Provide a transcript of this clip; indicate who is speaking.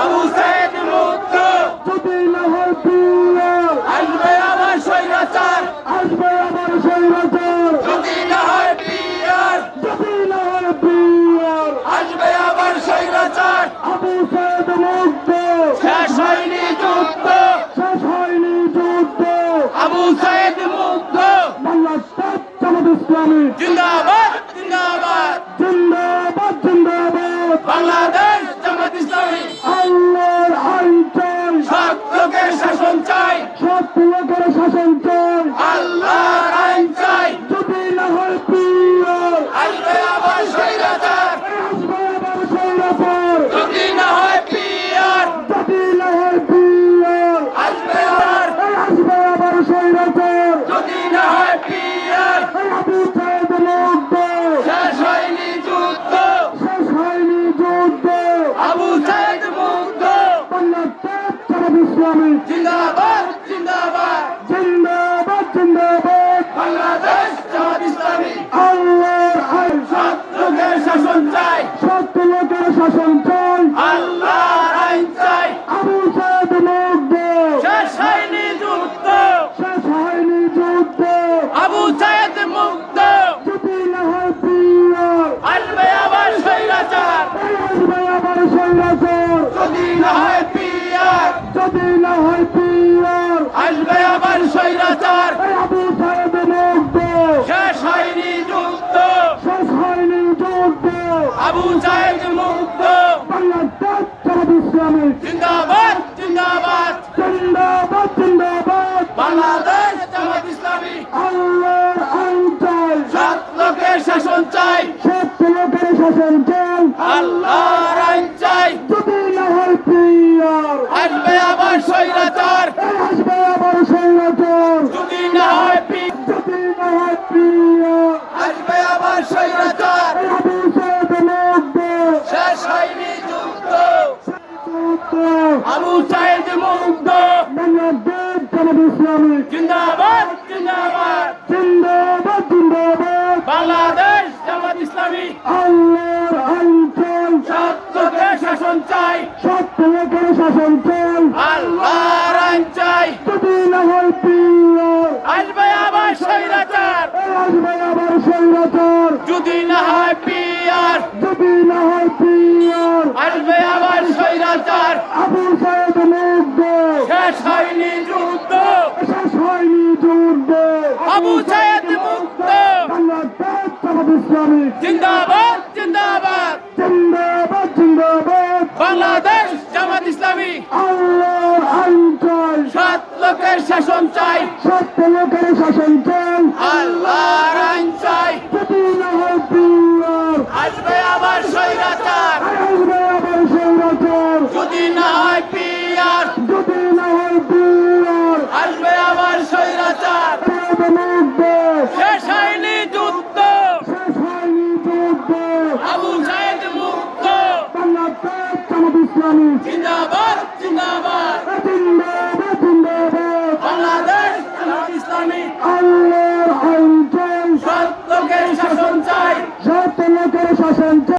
Speaker 1: আবু সাইদ মুক্ত।
Speaker 2: যদি না হয় পিয়ার
Speaker 1: আসবে আবার স্বৈরাচার।
Speaker 2: আসবে আবার স্বৈরাচার।
Speaker 1: যদি না হয় পিয়ার
Speaker 2: যদি না হয় পিয়ার
Speaker 1: আসবে আবার স্বৈরাচার।
Speaker 2: আবু সাইদ মুক্ত।
Speaker 1: শেষ হয়নি যুদ্ধ।
Speaker 2: শেষ হয়নি যুদ্ধ।
Speaker 1: আবু সাইদ মুক্ত।
Speaker 2: বাংলাদেশ জামাত ইসলামী।
Speaker 1: জিন্দাবাদ জিন্দাবাদ।
Speaker 2: জিন্দাবাদ জিন্দাবাদ।
Speaker 1: বাংলাদেশ জামাত ইসলামী
Speaker 2: আল্লাহর আইন চাই
Speaker 1: সব লোকের শাসন চাই
Speaker 2: সব শাসন চাই।
Speaker 1: আল্লাহর আইন চাই।
Speaker 2: যদি না হয় পিয়ার
Speaker 1: আসবে আবার স্বৈরাচার।
Speaker 2: আসবে আবার স্বৈরাচার।
Speaker 1: যদি না হয় পিয়ার
Speaker 2: যদি না হয় পিয়ার
Speaker 1: আসবে আবার
Speaker 2: আসবে আবার স্বৈরাচার।
Speaker 1: যদি না হয়
Speaker 2: এই আবু সাইদ মুক্ত।
Speaker 1: শেষ হয়নি যুদ্ধ।
Speaker 2: শেষ হয়নি যুদ্ধ।
Speaker 1: আবু সাইদ মুক্ত।
Speaker 2: বাংলাদেশ ইসলামী।
Speaker 1: জিন্দাবাদ জিন্দাবাদ।
Speaker 2: জিন্দাবাদ জিন্দাবাদ।
Speaker 1: বাংলাদেশ জামাত ইসলামী।
Speaker 2: আল্লাহর আইন
Speaker 1: সব লোকের শাসন চাই।
Speaker 2: সত্য লোকের শাসন চাই।
Speaker 1: আল্লাহর আইন চাই।
Speaker 2: আবু সাইদ মুক্ত
Speaker 1: শেষ হয়নি যুদ্ধ।
Speaker 2: শেষ হয়নি যুদ্ধ।
Speaker 1: আবু সাইদ মুক্ত
Speaker 2: যদি না হয় পিয়ার
Speaker 1: আসবে আবার স্বৈরাচার।
Speaker 2: আসবে আবার স্বৈরাচার।
Speaker 1: যদি না হয় পিয়ার
Speaker 2: যদি না হয় পিয়ার
Speaker 1: আসবে আবার স্বৈরাচার
Speaker 2: এই আবু সাইদ মুক্ত
Speaker 1: শেষ হয়নি যুদ্ধ
Speaker 2: শেষ হয়নি যুদ্ধ
Speaker 1: আবু সাইদ মুক্ত
Speaker 2: বাংলাদেশ জামাত ইসলামী
Speaker 1: জিন্দাবাদ জিন্দাবাদ।
Speaker 2: জিন্দাবাদ জিন্দাবাদ।
Speaker 1: বাংলাদেশ জামাত ইসলামী।
Speaker 2: আল্লাহর আইন চাই
Speaker 1: সাত লোকের শাসন চাই।
Speaker 2: সাত লোকের শাসন চাই।
Speaker 1: আল্লাহর আইন চাই।
Speaker 2: যদি না হয় প্রিয়।
Speaker 1: আসবে আবার স্বৈরাচার।
Speaker 2: আবু সাইদ
Speaker 1: মুগ্ধ।
Speaker 2: বাংলাদেশ জামাত ইসলামী।
Speaker 1: জিন্দাবাদ জিন্দাবাদ।
Speaker 2: জিন্দাবাদ জিন্দাবাদ।
Speaker 1: বাংলাদেশ জামাত ইসলামী।
Speaker 2: আল্লাহর
Speaker 1: সৎ লোকের শাসন চাই।
Speaker 2: সত্য লোকের শাসন চাই?
Speaker 1: আল্লাহর চাই।
Speaker 2: যদি না হয় পিয়ার
Speaker 1: আসবে আবার স্বৈরাচার।
Speaker 2: আসবে আবার স্বৈরাচার।
Speaker 1: যদি না হয় পিয়ার
Speaker 2: যদি না হয়
Speaker 1: আসবে আবার স্বৈরাচার।
Speaker 2: আবু সাইদ মুগ্ধ।
Speaker 1: শেষ হয়নি যুদ্ধ।
Speaker 2: শেষ হয়নি যুদ্ধ।
Speaker 1: আবু সাইদ মুক্ত
Speaker 2: বাংলাদেশ জামাত ইসলামী।
Speaker 1: জিন্দাবাদ জিন্দাবাদ।
Speaker 2: জিন্দাবাদ জিন্দাবাদ।
Speaker 1: বাংলাদেশ জামাত ইসলামী।
Speaker 2: আল্লাহর আইন চাই।
Speaker 1: সৎ লোকের শাসন চাই।
Speaker 2: লোকের শাসন চাই।
Speaker 1: চাই ইসলামী জিন্দাবাদ জিন্দাবাদ। জিন্দাবাদ জিন্দাবাদ বাংলাদেশ ইসলামী।